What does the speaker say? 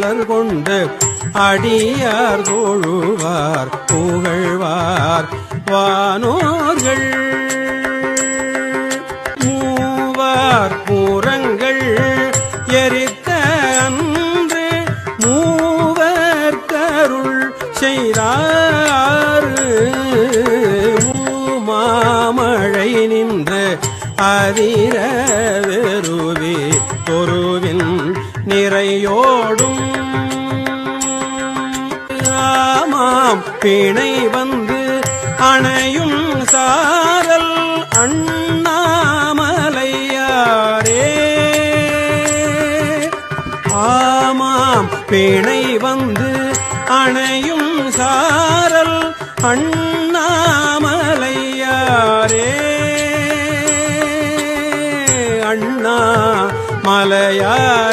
மலர் கொண்டு அடியார் தோழுவார் புகழ்வார் வானோர்கள். மூவார் பூரங்கள் எரித்த அன்று மூவர் கருள் செய்தார். மூமாமழை நின்று அதிர வெறுவி பொருவின் நிறையோடும். ஆமாம் பிணை வந்து அணையும் சாரல் அண்ணாமலையாரே. ஆமாம் பிணை வந்து அணையும் சாரல் அண்ணாமலையாரே. அண்ணா மலையார்